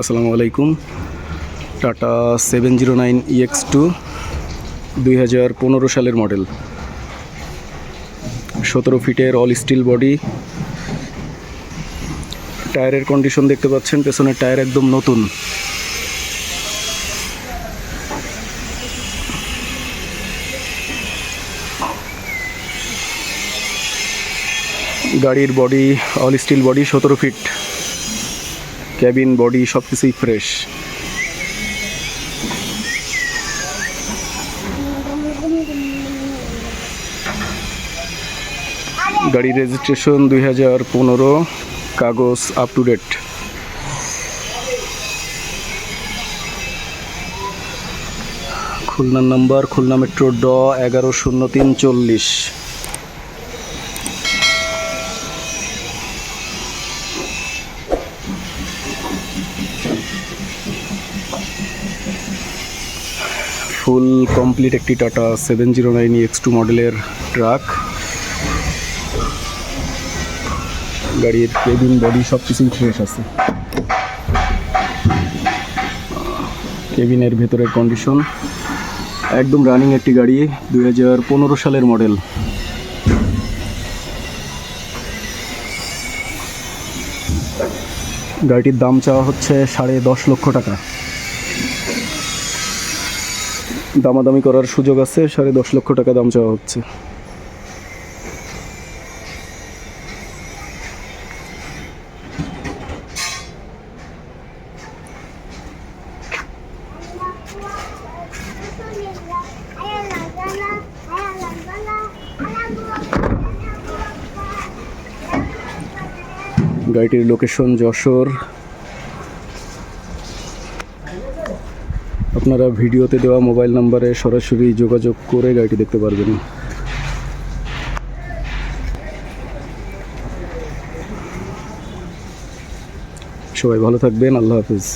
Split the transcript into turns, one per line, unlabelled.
আসসালামু আলাইকুম। Tata seven zero nine EX two দুই হাজার পনেরো সালের মডেল। সতেরো ফিটের অল স্টিল বডি টায়ারের কন্ডিশন দেখতে পাচ্ছেন, পেছনের টায়ার একদম নতুন। গাড়ির বডি অল স্টিল বডি সতেরো ফিট। ক্যাবিন বডি সব কিছুই ফ্রেশ গাড়ির রেজিস্ট্রেশন দুই হাজার পনেরো, কাগজ আপ টু ডেট খুলনার নাম্বার খুলনা মেট্রো ড এগারো শূন্য তিন চল্লিশ। ফুল কমপ্লিট একটি Tata seven zero nine X two মডেলের ট্রাক। গাড়ির কেবিন বডি সব কিছুই ফ্রেশ আছে। কেবিনের ভেতরের কন্ডিশন একদম রানিং একটি গাড়ি, দুই হাজার পনেরো সালের মডেল গাড়িটির দাম চাওয়া হচ্ছে সাড়ে দশ লক্ষ টাকা। দামাদামি করার সুযোগ আছে সাড়ে দশ লক্ষ টাকা দাম চাওয়া হচ্ছে। গাড়িটির লোকেশন যশোর। আপনারা ভিডিওতে দেওয়া মোবাইল নাম্বারে সরাসরি যোগাযোগ করে গাড়িটি দেখতে পারবেন। সবাই ভালো থাকবেন, আল্লাহ হাফিজ।